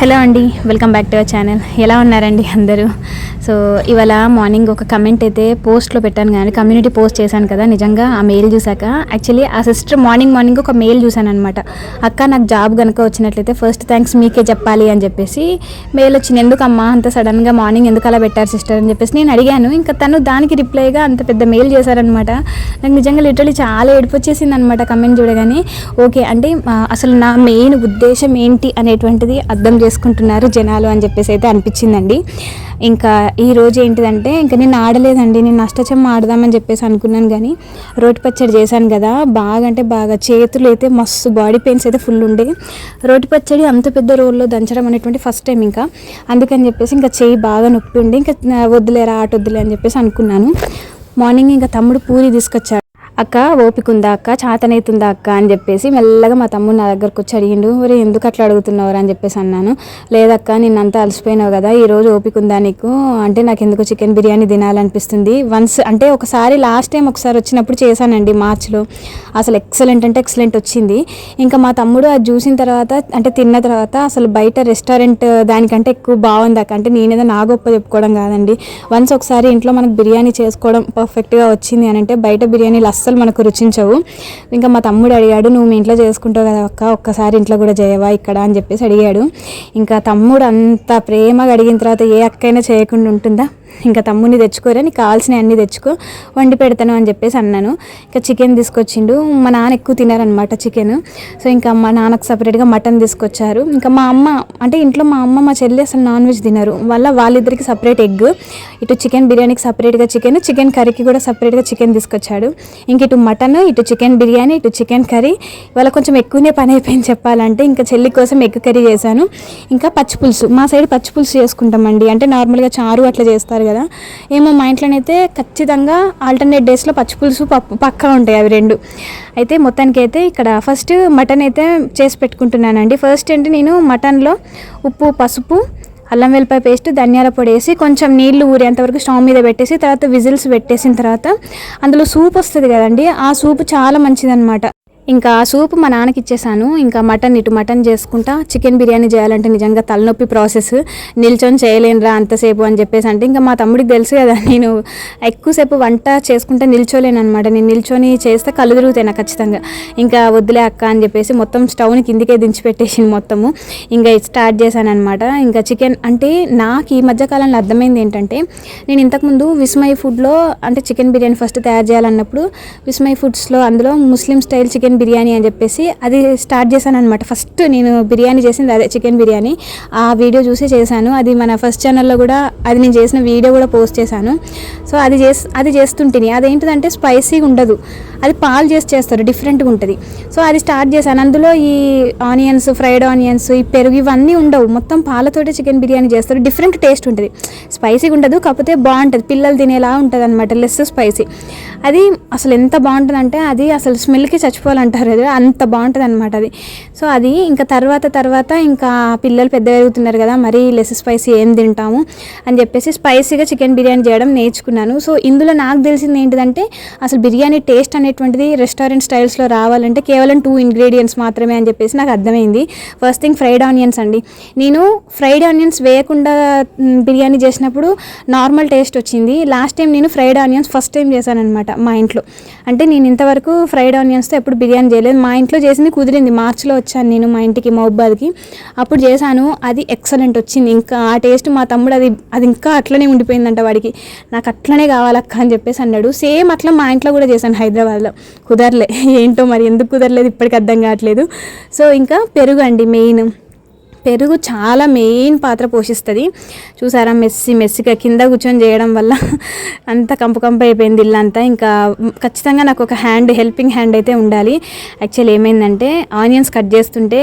Hello అండి welcome back to our channel. ఎలా ఉన్నారండి అందరూ? సో ఇవాళ మార్నింగ్ ఒక కమెంట్ అయితే పోస్ట్లో పెట్టాను కానీ కమ్యూనిటీ పోస్ట్ చేశాను కదా నిజంగా ఆ మెయిల్ చూశాక. యాక్చువల్లీ ఆ సిస్టర్ మార్నింగ్ మార్నింగ్ ఒక మెయిల్ చూశాను అనమాట అక్క నాకు జాబ్ కనుక వచ్చినట్లయితే ఫస్ట్ థ్యాంక్స్ మీకే చెప్పాలి అని చెప్పేసి మెయిల్ వచ్చింది. ఎందుకమ్మా అంత సడన్గా మార్నింగ్ ఎందుకు అలా పెట్టారు సిస్టర్ అని చెప్పేసి నేను అడిగాను. ఇంకా తను దానికి రిప్లైగా అంత పెద్ద మెయిల్ చేశారనమాట నాకు నిజంగా లిటరలీ చాలా ఏడిపొచ్చేసింది అనమాట కమెంట్ చూడగానే. ఓకే అంటే అసలు నా మెయిన్ ఉద్దేశం ఏంటి అనేటువంటిది అర్థం చేసుకుంటున్నారు జనాలు అని చెప్పేసి అయితే అనిపించిందండి. ఇంకా ఈ రోజు ఏంటిదంటే ఇంకా నేను ఆడలేదండి నేను అష్టచమ్మ ఆడదామని చెప్పేసి అనుకున్నాను కానీ రోటి పచ్చడి చేశాను కదా బాగా అంటే బాగా చేతులు అయితే మస్తు బాడీ పెయిన్స్ అయితే ఫుల్ ఉండే. రోటి పచ్చడి అంత పెద్ద రోల్లో దంచడం అనేటువంటి ఫస్ట్ టైం ఇంకా. అందుకని చెప్పేసి ఇంకా చేయి బాగా నొప్పి ఉండి ఇంకా వద్దులేరా ఆట వద్దులే అని చెప్పేసి అనుకున్నాను. మార్నింగ్ ఇంకా తమ్ముడు పూరి తీసుకొచ్చాడు అక్క ఓపిక ఉందా అక్క? చాతనైతుందా అక్క? అని చెప్పేసి మెల్లగా మా తమ్ముడు నా దగ్గరకు వచ్చి అడిగిండు. మరి ఎందుకు అట్లా అడుగుతున్నావు అని చెప్పేసి అన్నాను. లేదక్క నిన్నంతా అలసిపోయినావు కదా ఈరోజు రోజు ఉందా నీకు? అంటే నాకు ఎందుకు చికెన్ బిర్యానీ తినాలనిపిస్తుంది. వన్స్ అంటే ఒకసారి లాస్ట్ టైం ఒకసారి వచ్చినప్పుడు చేశానండి మార్చ్లో. అసలు ఎక్సలెంట్ అంటే ఎక్సలెంట్ వచ్చింది. ఇంకా మా తమ్ముడు అది చూసిన తర్వాత అంటే తిన్న తర్వాత అసలు బయట రెస్టారెంట్ దానికంటే ఎక్కువ బాగుంది అక్క. అంటే నేనేదో నా గొప్ప చెప్పుకోవడం కాదండి. వన్స్ ఒకసారి ఇంట్లో మనకు బిర్యానీ చేసుకోవడం పర్ఫెక్ట్గా వచ్చింది అని అంటే బయట బిర్యానీలు అస్సలు మనకు రుచించవు. ఇంకా మా తమ్ముడు అడిగాడు నువ్వు మీ ఇంట్లో చేసుకుంటావు కదా అక్క ఒక్కసారి ఇంట్లో కూడా చేయవా ఇక్కడ? అని చెప్పేసి అడిగాడు. ఇంకా తమ్ముడు అంత ప్రేమగా అడిగిన తర్వాత ఏ అక్కైనా చేయకుండా ఉంటుందా? ఇంకా తమ్ముడిని తెచ్చుకోరా నీకు కావాల్సినవి అన్నీ తెచ్చుకో వండి పెడతాను అని చెప్పేసి అన్నాను. ఇంకా చికెన్ తీసుకొచ్చిండు. మా నాన్న ఎక్కువ తినారనమాట చికెన్ సో ఇంకా మా నాన్నకు సపరేట్గా మటన్ తీసుకొచ్చారు. ఇంకా మా అమ్మ అంటే ఇంట్లో మా అమ్మ మా చెల్లి అసలు నాన్ వెజ్ తినరు. వల్ల వాళ్ళిద్దరికి సపరేట్ ఎగ్ ఇటు చికెన్ బిర్యానీకి సపరేట్గా చికెన్ చికెన్ కర్రీకి కూడా సపరేట్గా చికెన్ తీసుకొచ్చాడు. ఇంక ఇటు మటన్ ఇటు చికెన్ బిర్యానీ ఇటు చికెన్ కర్రీ ఇవాళ కొంచెం ఎక్కువనే పని అయిపోయింది చెప్పాలంటే. ఇంకా చెల్లి కోసం ఎగ్ కర్రీ చేశాను. ఇంకా పచ్చి పులుసు. మా సైడ్ పచ్చి పులుసు చేసుకుంటామండి. అంటే నార్మల్గా చారు అట్లా చేస్తారు కదా. ఏమో మా ఇంట్లోనైతే ఖచ్చితంగా ఆల్టర్నేట్ డేస్లో పచ్చి పులుసు పప్పు పక్కా ఉంటాయి అవి రెండు. అయితే మొత్తానికి అయితే ఇక్కడ ఫస్ట్ మటన్ అయితే చేసి పెట్టుకుంటున్నానండి. ఫస్ట్ అంటే నేను మటన్లో ఉప్పు పసుపు అల్లం వెల్లిపాయ పేస్ట్ ధనియాల పొడి వేసి కొంచెం నీళ్ళు ఊరేంతవరకు స్టవ్ మీద పెట్టేసి తర్వాత విజిల్స్ పెట్టేసిన తర్వాత అందులో సూప్ వస్తుంది కదండి. ఆ సూప్ చాలా మంచిదన్నమాట. ఇంకా సూప్ మా నాన్నకి ఇచ్చేసాను. ఇంకా మటన్ ఇటు మటన్ చేసుకుంటా. చికెన్ బిర్యానీ చేయాలంటే నిజంగా తలనొప్పి ప్రాసెస్. నిల్చొని చేయలేనురా అంతసేపు అని చెప్పేసి అంటే ఇంకా మా తమ్ముడికి తెలుసు కదా నేను ఎక్కువసేపు వంట చేసుకుంటే నిల్చోలేను అనమాట నేను నిల్చొని చేస్తే కళ్ళు తిరుగుతాయి నాకు ఖచ్చితంగా. ఇంకా వద్దులే అక్క అని చెప్పేసి మొత్తం స్టవ్ని కిందికే దించి పెట్టేసింది మొత్తము. ఇంకా స్టార్ట్ చేశాను అనమాట ఇంకా చికెన్ అంటే నాకు ఈ మధ్యకాలంలో అర్థమైంది ఏంటంటే నేను ఇంతకుముందు విస్మయ్ ఫుడ్లో అంటే చికెన్ బిర్యానీ ఫస్ట్ తయారు చేయాలన్నప్పుడు విస్మయ్ ఫుడ్స్లో అందులో ముస్లిం స్టైల్ చికెన్ బిర్యానీ అని చెప్పేసి అది స్టార్ట్ చేశాను అనమాట ఫస్ట్ నేను బిర్యానీ చేసింది అదే చికెన్ బిర్యానీ. ఆ వీడియో చూసి చేశాను. అది మన ఫస్ట్ ఛానల్లో కూడా అది నేను చేసిన వీడియో కూడా పోస్ట్ చేశాను. సో అది చేసి అది చేస్తుంటేనే. అదేంటిదంటే స్పైసీగా ఉండదు అది పాలు చేసి చేస్తారు డిఫరెంట్గా ఉంటుంది. సో అది స్టార్ట్ చేశాను. అందులో ఈ ఆనియన్స్ ఫ్రైడ్ ఆనియన్స్ ఈ పెరుగు ఇవన్నీ ఉండవు. మొత్తం పాలతోటి చికెన్ బిర్యానీ చేస్తారు. డిఫరెంట్ టేస్ట్ ఉంటుంది. స్పైసీగా ఉండదు కాకపోతే బాగుంటుంది. పిల్లలు తినేలా ఉంటుంది అనమాట లెస్ స్పైసీ అది అసలు ఎంత బాగుంటుంది అంటే అది అసలు స్మెల్కి చచ్చిపోవాలంటారు. అది అంత బాగుంటుంది అనమాట అది. సో అది ఇంకా తర్వాత తర్వాత ఇంకా పిల్లలు పెద్ద పెరుగుతున్నారు కదా మరీ లెస్ స్పైసీ ఏం తింటాము అని చెప్పేసి స్పైసీగా చికెన్ బిర్యానీ చేయడం నేర్చుకున్నాను. సో ఇందులో నాకు తెలిసింది ఏంటిదంటే అసలు బిర్యానీ టేస్ట్ అనేటువంటిది రెస్టారెంట్ స్టైల్స్లో రావాలంటే కేవలం టూ ఇంగ్రీడియంట్స్ మాత్రమే అని చెప్పేసి నాకు అర్థమైంది. ఫస్ట్ థింగ్ ఫ్రైడ్ ఆనియన్స్ అండి. నేను ఫ్రైడ్ ఆనియన్స్ వేయకుండా బిర్యానీ చేసినప్పుడు నార్మల్ టేస్ట్ వచ్చింది. లాస్ట్ టైం నేను ఫ్రైడ్ ఆనియన్స్ ఫస్ట్ టైం చేశాను అనమాట మా ఇంట్లో. అంటే నేను ఇంతవరకు ఫ్రైడ్ ఆనియన్స్తో ఎప్పుడు బిర్యానీ చేయలేదు. మా ఇంట్లో చేసింది కుదిరింది. మార్చిలో వచ్చాను నేను మా ఇంటికి మహబాద్కి అప్పుడు చేశాను. అది ఎక్సలెంట్ వచ్చింది. ఇంకా ఆ టేస్ట్ మా తమ్ముడు అది అది ఇంకా అట్లనే ఉండిపోయిందంట వాడికి. నాకు అట్లనే కావాలక్క అని చెప్పేసి అన్నాడు. సేమ్ అట్లా మా ఇంట్లో కూడా చేశాను హైదరాబాద్ అలా కుదరలే. ఏంటో మరి ఎందుకు కుదరలేదు? ఇప్పటికి అర్థం కావట్లేదు. సో ఇంకా పెరుగు అండి మెయిన్. పెరుగు చాలా మెయిన్ పాత్ర పోషిస్తుంది. చూసారా మెస్సి మెస్సిగా కింద కూర్చొని చేయడం వల్ల అంత కంపు కంపు అయిపోయింది ఇల్లంతా. ఇంకా ఖచ్చితంగా నాకు ఒక హ్యాండ్ హెల్పింగ్ హ్యాండ్ అయితే ఉండాలి. యాక్చువల్ ఏమైందంటే ఆనియన్స్ కట్ చేస్తుంటే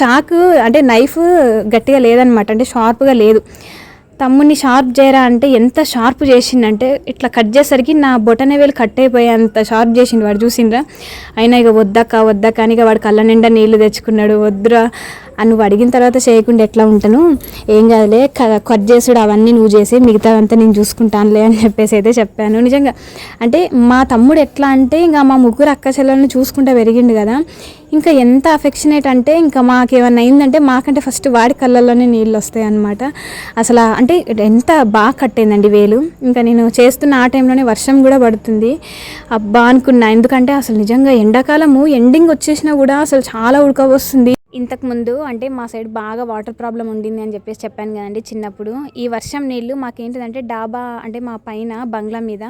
చాకు అంటే నైఫ్ గట్టిగా లేదనమాట. అంటే షార్ప్గా లేదు. తమ్ముని షార్ప్ చేయరా అంటే ఎంత షార్ప్ చేసిండంటే ఇట్లా కట్ చేసరికి నా బొటన వేలు కట్ అయిపోయేంత షార్ప్ చేసిండు వాడు చూసిండ్రా? అయినా ఇక వద్దక్క వద్దక్క అని ఇక వాడు కళ్ళ నిండా నీళ్ళు తెచ్చుకున్నాడు వద్దురా. నువ్వు అడిగిన తర్వాత చేయకుండా ఎట్లా ఉంటాను? ఏం కాదులే క- కట్ చేసుడు అవన్నీ నువ్వు చేసి మిగతాదంతా నేను చూసుకుంటానులే అని చెప్పేసి అయితే చెప్పాను. నిజంగా అంటే మా తమ్ముడు ఎట్లా అంటే ఇంకా మా ముగ్గురు అక్క చెల్లెలను చూసుకుంటూ పెరిగిండు కదా. ఇంకా ఎంత అఫెక్షనేట్ అంటే ఇంకా మాకు ఏమన్నా అయిందంటే మాకంటే ఫస్ట్ వాడి కళ్ళల్లోనే నీళ్ళు వస్తాయి అనమాట అసలు అంటే ఎంత బాగా కట్టేందండి వేలు. ఇంకా నేను చేస్తున్న ఆ టైంలోనే వర్షం కూడా పడుతుంది. అబ్బా అనుకున్నా ఎందుకంటే అసలు నిజంగా ఎండాకాలము ఎండింగ్ వచ్చేసినా కూడా అసలు చాలా ఉడకవస్తుంది ఇంతకు ముందు అంటే మా సైడ్ బాగా వాటర్ ప్రాబ్లం ఉండింది అని చెప్పేసి చెప్పాను కదండి చిన్నప్పుడు. ఈ వర్షం నీళ్ళు మాకేంటిదంటే డాబా అంటే మా పైన బంగ్లా మీద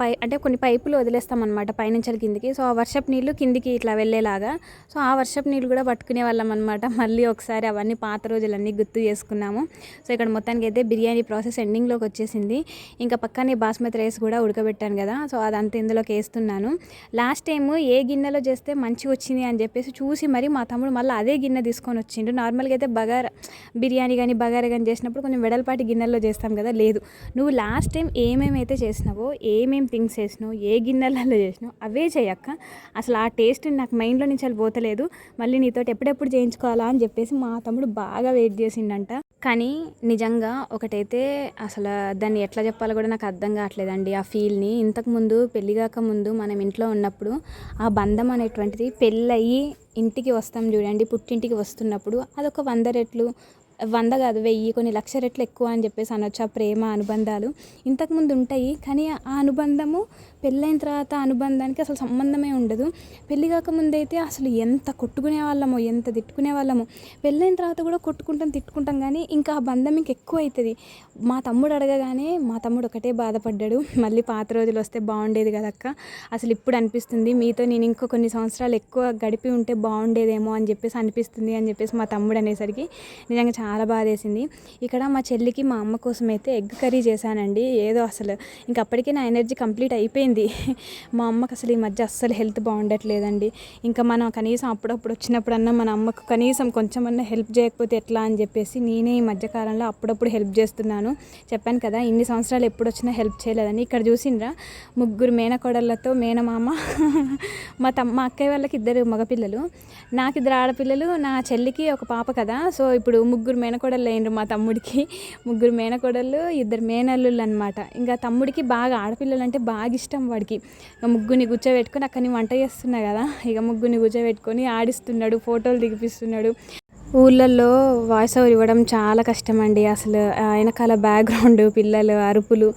పై అంటే కొన్ని పైపులు వదిలేస్తాం అనమాట పైనుంచి కిందికి. సో ఆ వర్షపు నీళ్ళు కిందికి ఇట్లా వెళ్ళేలాగా. సో ఆ వర్షపు నీళ్ళు కూడా పట్టుకునే వాళ్ళం అనమాట మళ్ళీ ఒకసారి అవన్నీ పాత రోజులన్నీ గుర్తు చేసుకున్నాము. సో ఇక్కడ మొత్తానికి అయితే బిర్యానీ ప్రాసెస్ ఎండింగ్లోకి వచ్చేసింది. ఇంకా పక్కనే బాస్మతి రైస్ కూడా ఉడకబెట్టాను కదా. సో అదంతా ఇందులోకి వేస్తున్నాను. లాస్ట్ టైం ఏ గిన్నెలో చేస్తే మంచిగా వచ్చింది అని చెప్పేసి చూసి మరి మా తమ్ముడు మళ్ళీ అదే గిన్నె తీసుకొని వచ్చిండు. నార్మల్గా అయితే బగారా బిర్యానీ కానీ బగారా కానీ చేసినప్పుడు కొంచెం వెడల్పాటి గిన్నెల్లో చేస్తాం కదా లేదు. నువ్వు లాస్ట్ టైం ఏమేమి అయితే చేసినావో ఏమేమి థింగ్స్ చేసినావు ఏ గిన్నెలలో చేసినావు అవే చేయక్క అసలు ఆ టేస్ట్ నాకు మైండ్లో నుంచి అది పోతలేదు. మళ్ళీ నీతోటి ఎప్పుడెప్పుడు చేయించుకోవాలా అని చెప్పేసి మా తమ్ముడు బాగా వెయిట్ చేసిండంట. కానీ నిజంగా ఒకటైతే అసలు దాన్ని ఎట్లా చెప్పాలో కూడా నాకు అర్థం కావట్లేదండి. ఆ ఫీల్ని ఇంతకుముందు పెళ్ళి కాక ముందు మనం ఇంట్లో ఉన్నప్పుడు ఆ బంధం అనేటువంటిది పెళ్ళయి ఇంటికి వస్తాం చూడండి పుట్టింటికి వస్తున్నప్పుడు అదొక వంద రెట్లు వంద కాదు వెయ్యి కొన్ని లక్ష రెట్లు ఎక్కువ అని చెప్పేసి అనొచ్చు ఆ ప్రేమ అనుబంధాలు. ఇంతకుముందు ఉంటాయి కానీ ఆ అనుబంధము పెళ్ళైన తర్వాత అనుబంధానికి అసలు సంబంధమే ఉండదు. పెళ్ళి కాకముందైతే అసలు ఎంత కొట్టుకునే వాళ్ళమో ఎంత తిట్టుకునే వాళ్ళమో పెళ్ళైన తర్వాత కూడా కొట్టుకుంటాం తిట్టుకుంటాం కానీ ఇంకా ఆ బంధం ఇంక ఎక్కువ అవుతుంది మా తమ్ముడు అడగగానే మా తమ్ముడు ఒకటే బాధపడ్డాడు మళ్ళీ పాత రోజులు వస్తే బాగుండేది కదక్క? అసలు ఇప్పుడు అనిపిస్తుంది మీతో నేను ఇంకో కొన్ని సంవత్సరాలు ఎక్కువ గడిపి ఉంటే బాగుండేదేమో అని చెప్పేసి అనిపిస్తుంది అని చెప్పేసి మా తమ్ముడు అనేసరికి నిజంగా చాలా బాధేసింది. ఇక్కడ మా చెల్లికి మా అమ్మ కోసం అయితే ఎగ్ కర్రీ చేశానండి. ఏదో అసలు ఇంక అప్పటికే నా ఎనర్జీ కంప్లీట్ అయిపోయింది. మా అమ్మకి అసలు ఈ మధ్య అస్సలు హెల్త్ బాగుండట్లేదండి. ఇంకా మనం కనీసం అప్పుడప్పుడు వచ్చినప్పుడన్నా మన అమ్మకు కనీసం కొంచెమన్నా హెల్ప్ చేయకపోతే ఎట్లా అని చెప్పేసి నేనే ఈ మధ్యకాలంలో అప్పుడప్పుడు హెల్ప్ చేస్తున్నాను. చెప్పాను కదా ఇన్ని సంవత్సరాలు ఎప్పుడు వచ్చినా హెల్ప్ చేయలేదని. ఇక్కడ చూసిండ్రా ముగ్గురు మేనకోడళ్ళతో మేనమామ మా తమ్మ మా అక్కయ్య వాళ్ళకి ఇద్దరు మగపిల్లలు. నాకు ఇద్దరు ఆడపిల్లలు నా చెల్లికి ఒక పాప కదా. సో ఇప్పుడు ముగ్గురు మేనకోడళ్ళు అయ్యిండ్రు మా తమ్ముడికి. ముగ్గురు మేనకోడళ్ళు ఇద్దరు మేనల్లుళ్ళు అనమాట ఇంకా తమ్ముడికి బాగా ఆడపిల్లలు అంటే బాగా ఇష్టం వాడికి. ఇక ముగ్గురిని కూర్చోబెట్టుకొని అక్కడ నేను వంట చేస్తున్నా కదా. ఇక ముగ్గురిని కూర్చోబెట్టుకొని ఆడిస్తున్నాడు ఫోటోలు దిగిపిస్తున్నాడు. ఊళ్ళల్లో వాయిస్ ఓవర్ ఇవ్వడం చాలా కష్టం అండి అసలు వెనకాల బ్యాక్గ్రౌండ్ పిల్లలు అరుపులు.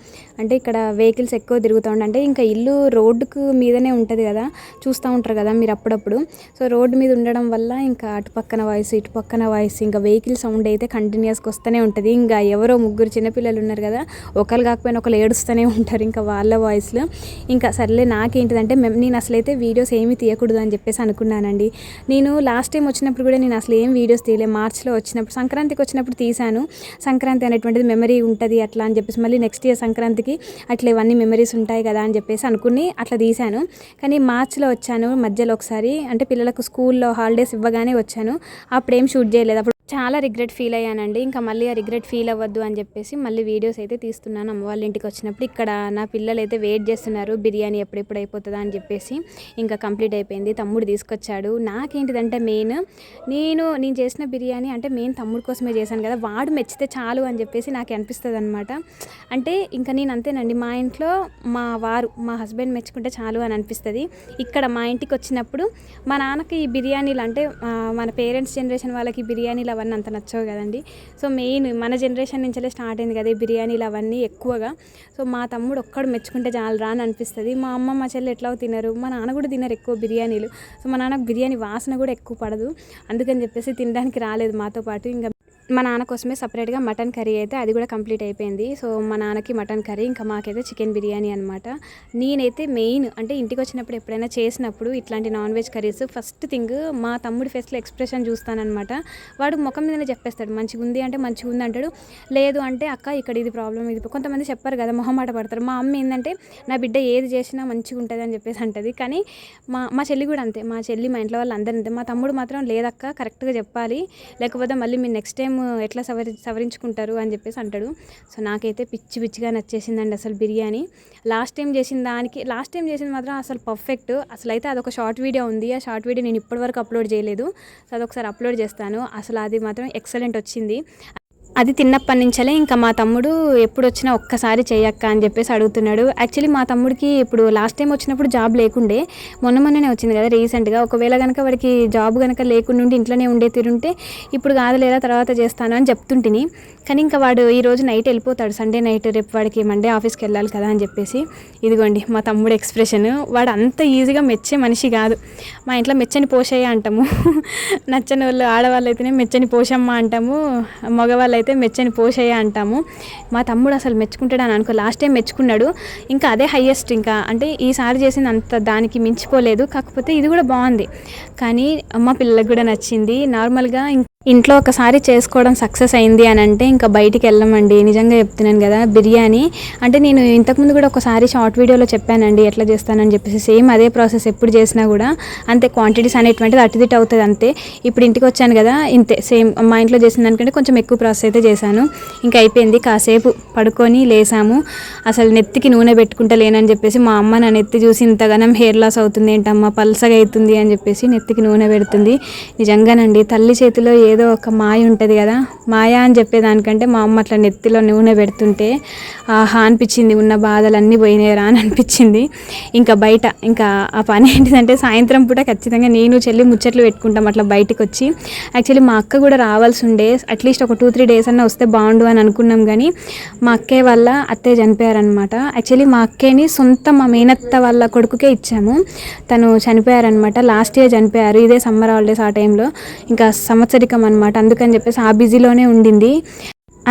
అంటే ఇక్కడ వెహికల్స్ ఎక్కువ తిరుగుతూ ఉంటాయి అంటే ఇంకా ఇల్లు రోడ్డుకు మీదనే ఉంటుంది కదా చూస్తూ ఉంటారు కదా మీరు అప్పుడప్పుడు. సో రోడ్డు మీద ఉండడం వల్ల ఇంకా అటు పక్కన వాయిస్ ఇటు పక్కన వాయిస్ ఇంకా వెహికల్ సౌండ్ అయితే కంటిన్యూస్గా వస్తూనే ఉంటుంది. ఇంకా ఎవరో ముగ్గురు చిన్నపిల్లలు ఉన్నారు కదా ఒకరు కాకపోయినా ఒకరు ఏడుస్తూనే ఉంటారు ఇంకా వాళ్ళ వాయిస్లో ఇంకా సర్లే నాకేంటిదంటే మేము నేను అసలైతే వీడియోస్ ఏమీ తీయకూడదు అని చెప్పేసి అనుకున్నానండి. నేను లాస్ట్ టైం వచ్చినప్పుడు కూడా నేను అసలు ఏం వీడియోస్ తీయలే మార్చ్లో వచ్చినప్పుడు సంక్రాంతికి వచ్చినప్పుడు తీశాను. సంక్రాంతి అనేటువంటిది మెమరీ ఉంటుంది అట్లా అని చెప్పేసి మళ్ళీ నెక్స్ట్ ఇయర్ సంక్రాంతికి అట్లా ఇవన్నీ మెమరీస్ ఉంటాయి కదా అని చెప్పేసి అనుకుని అట్లా తీశాను. కానీ మార్చ్లో వచ్చాను మధ్యలో ఒకసారి అంటే పిల్లలకు స్కూల్లో హాలిడేస్ ఇవ్వగానే వచ్చాను. అప్పుడు ఏం షూట్ చేయలేదు. అప్పుడు చాలా రిగ్రెట్ ఫీల్ అయ్యానండి. ఇంకా మళ్ళీ ఆ రిగ్రెట్ ఫీల్ అవ్వద్దు అని చెప్పేసి మళ్ళీ వీడియోస్ అయితే తీస్తున్నాను. అమ్మ వాళ్ళ ఇంటికి వచ్చినప్పుడు ఇక్కడ నా పిల్లలు అయితే వెయిట్ చేస్తున్నారు. బిర్యానీ ఎప్పుడెప్పుడు అయిపోతుందా అని చెప్పేసి ఇంకా కంప్లీట్ అయిపోయింది. తమ్ముడు తీసుకొచ్చాడు. నాకేంటిదంటే మెయిన్ నేను నేను చేసిన బిర్యానీ అంటే మెయిన్ తమ్ముడు కోసమే చేశాను కదా. వాడు మెచ్చితే చాలు అని చెప్పేసి నాకు అనిపిస్తుంది అనమాట అంటే ఇంకా నేను అంతేనండి. మా ఇంట్లో మా వారు మా హస్బెండ్ మెచ్చుకుంటే చాలు అని అనిపిస్తుంది. ఇక్కడ మా ఇంటికి వచ్చినప్పుడు మా నాన్నకి ఈ బిర్యానీలు అంటే మన పేరెంట్స్ జనరేషన్ వాళ్ళకి బిర్యానీలు అవన్నీ అంత నచ్చవు కదండి. సో మెయిన్ మన జనరేషన్ నుంచే స్టార్ట్ అయింది కదా ఈ బిర్యానీలు అవన్నీ ఎక్కువగా. సో మా తమ్ముడు ఒక్కడు మెచ్చుకుంటే చాలు రా అని అనిపిస్తుంది. మా అమ్మ మా చెల్లి ఎట్లా తినరు. మా నాన్న కూడా తినరు ఎక్కువ బిర్యానీలు. సో మా నాన్నకు బిర్యానీ వాసన కూడా ఎక్కువ పడదు. అందుకని చెప్పేసి తినడానికి రాలేదు మాతో పాటు. ఇంకా మా నాన్న కోసమే సపరేట్గా మటన్ కర్రీ అయితే అది కూడా కంప్లీట్ అయిపోయింది. సో మా నాన్నకి మటన్ కర్రీ ఇంకా మాకైతే చికెన్ బిర్యానీ అనమాట నేనైతే మెయిన్ అంటే ఇంటికి వచ్చినప్పుడు ఎప్పుడైనా చేసినప్పుడు ఇట్లాంటి non veg curries first thing మా తమ్ముడి ఫేస్లో ఎక్స్ప్రెషన్ చూస్తానన్నమాట. వాడు ముఖం మీదనే చెప్పేస్తాడు మంచిగా ఉంది అంటే మంచిగా ఉంది అంటాడు. లేదు అంటే అక్క ఇక్కడ ఇది ప్రాబ్లం ఇది కొంతమంది చెప్పారు కదా మొహమాట పడతారు. మా అమ్మ ఏంటంటే నా బిడ్డ ఏది చేసినా మంచిగా ఉంటుంది అని చెప్పేసి అంటది. కానీ మా మా చెల్లి కూడా అంతే. మా చెల్లి మా ఇంట్లో వాళ్ళు అందరూ అంతే. మా తమ్ముడు మాత్రం లేదక్క కరెక్ట్గా చెప్పాలి. లేకపోతే మళ్ళీ మీ నెక్స్ట్ టైం ఎట్లా సవరి సవరించుకుంటారు అని చెప్పేసి అంటాడు. సో నాకైతే పిచ్చి పిచ్చిగా నచ్చేసిందండి అసలు బిర్యానీ. లాస్ట్ టైం చేసిన దానికి లాస్ట్ టైం చేసింది మాత్రం అసలు పర్ఫెక్ట్. అసలు అయితే అదొక షార్ట్ వీడియో ఉంది. ఆ షార్ట్ వీడియో నేను ఇప్పటివరకు అప్లోడ్ చేయలేదు. సో అదొకసారి అప్లోడ్ చేస్తాను. అసలు అది మాత్రం ఎక్సలెంట్ వచ్చింది. అది తిన్నప్పటి నుంచలే ఇంకా మా తమ్ముడు ఎప్పుడు వచ్చినా ఒక్కసారి చేయక్క అని చెప్పేసి అడుగుతున్నాడు. యాక్చువల్లీ మా తమ్ముడికి ఇప్పుడు లాస్ట్ టైం వచ్చినప్పుడు జాబ్ లేకుండే మొన్న మొన్ననే వచ్చింది కదా రీసెంట్గా. ఒకవేళ కనుక వాడికి జాబ్ కనుక లేకుండా ఉండి ఇంట్లోనే ఉండే తీరుంటే ఇప్పుడు కాదు లేదా తర్వాత చేస్తాను అని చెప్తుంటిని. కానీ ఇంకా వాడు ఈ రోజు నైట్ వెళ్ళిపోతాడు. సండే నైట్ రేపు వాడికి మండే ఆఫీస్కి వెళ్ళాలి కదా అని చెప్పేసి. ఇదిగోండి మా తమ్ముడు ఎక్స్ప్రెషన్. వాడు అంత ఈజీగా మెచ్చే మనిషి కాదు. మా ఇంట్లో మెచ్చని పోషయ్య అంటాము. నచ్చని వాళ్ళు ఆడవాళ్ళు అయితేనే మెచ్చని పోషమ్మ అంటాము. మగవాళ్ళు అయితే మెచ్చని పోషయ్య అంటాము. మా తమ్ముడు అసలు మెచ్చుకుంటాడు అని అనుకో లాస్ట్ టైం మెచ్చుకున్నాడు. ఇంకా అదే హయ్యెస్ట్ ఇంకా. అంటే ఈసారి చేసింది అంత దానికి మించిపోలేదు. కాకపోతే ఇది కూడా బాగుంది. కానీ మా పిల్లలకు కూడా నచ్చింది. నార్మల్గా ఇంకా ఇంట్లో ఒకసారి చేసుకోవడం సక్సెస్ అయింది అని అంటే ఇంకా బయటికి వెళ్ళమండి. నిజంగా చెప్తున్నాను కదా బిర్యానీ. అంటే నేను ఇంతకుముందు కూడా ఒకసారి షార్ట్ వీడియోలో చెప్పానండి ఎట్లా చేస్తానని చెప్పేసి. సేమ్ అదే ప్రాసెస్ ఎప్పుడు చేసినా కూడా అంతే క్వాంటిటీస్ అనేటువంటిది అటు ఇటు అవుతుంది అంతే. ఇప్పుడు ఇంటికి వచ్చాను కదా ఇంతే సేమ్ మా ఇంట్లో చేసిన దానికంటే కొంచెం ఎక్కువ ప్రాసెస్ అయితే చేశాను. ఇంకా అయిపోయింది కాసేపు పడుకొని లేసాము. అసలు నెత్తికి నూనె పెట్టుకుంటా లేనని చెప్పేసి మా అమ్మ నా నెత్తి చూసి ఇంతగానం హెయిర్ లాస్ అవుతుంది ఏంటమ్మా పల్సగా అవుతుంది అని చెప్పేసి నెత్తికి నూనె పెడుతుంది. నిజంగానండి తల్లి చేతిలో ఏ ఏదో ఒక మాయ ఉంటుంది కదా? మాయ అని చెప్పేదానికంటే మా అమ్మ అట్లా నెత్తిలో నూనె పెడుతుంటే ఆహా అనిపించింది ఉన్న బాధలన్నీ పోయినాయరా అని అనిపించింది. ఇంకా బయట ఇంకా ఆ పని ఏంటిదంటే సాయంత్రం పూట ఖచ్చితంగా నేను చెల్లి ముచ్చట్లు పెట్టుకుంటాం అట్లా బయటకు వచ్చి యాక్చువల్లీ మా అక్క కూడా రావాల్సి ఉండే అట్లీస్ట్ ఒక టూ త్రీ డేస్ అన్న వస్తే బాగుండు అని అనుకున్నాం కానీ మా అక్కయ్య వల్ల అత్తయ్య చనిపోయారనమాట యాక్చువల్లీ మా అక్కేని సొంత మా మేనత్త వాళ్ళ కొడుకుకే ఇచ్చాము. తను చనిపోయారనమాట లాస్ట్ ఇయర్ చనిపోయారు ఇదే సమ్మర్ హాలిడేస్ ఆ టైంలో ఇంకా సంవత్సరికం అనమాట అందుకని చెప్పేసి ఆ బిజీలోనే ఉండింది.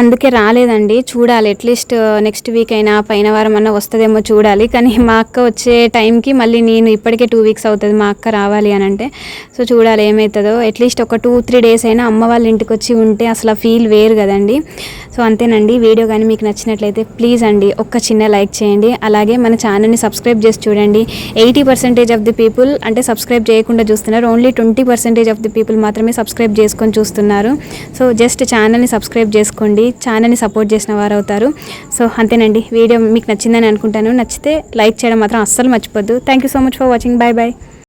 అందుకే రాలేదండి. చూడాలి. అట్లీస్ట్ uh, నెక్స్ట్ వీక్ అయినా పైన వారం అన్నా వస్తుందేమో చూడాలి. కానీ మా అక్క వచ్చే టైంకి మళ్ళీ నేను ఇప్పటికే టూ వీక్స్ అవుతుంది. మా అక్క రావాలి అని అంటే సో చూడాలి ఏమవుతుందో అట్లీస్ట్ ఒక టూ త్రీ డేస్ అయినా అమ్మ వాళ్ళ ఇంటికి వచ్చి ఉంటే అసలు ఫీల్ వేరు కదండి. సో అంతేనండి వీడియో కానీ మీకు నచ్చినట్లయితే ప్లీజ్ అండి ఒక్క చిన్న లైక్ చేయండి. అలాగే మన ఛానల్ని సబ్స్క్రైబ్ చేసి చూడండి. Eighty percentage of the people అంటే సబ్స్క్రైబ్ చేయకుండా చూస్తున్నారు. Only twenty percentage of the people మాత్రమే సబ్స్క్రైబ్ చేసుకొని చూస్తున్నారు. సో జస్ట్ ఛానల్ని సబ్స్క్రైబ్ చేసుకోండి ఛానల్ని సపోర్ట్ చేసిన వారు అవుతారు సో అంతేనండి వీడియో మీకు నచ్చిందని అనుకుంటాను. నచ్చితే లైక్ చేయడం మాత్రం అస్సలు మర్చిపోద్దు. Thank you so much for watching bye bye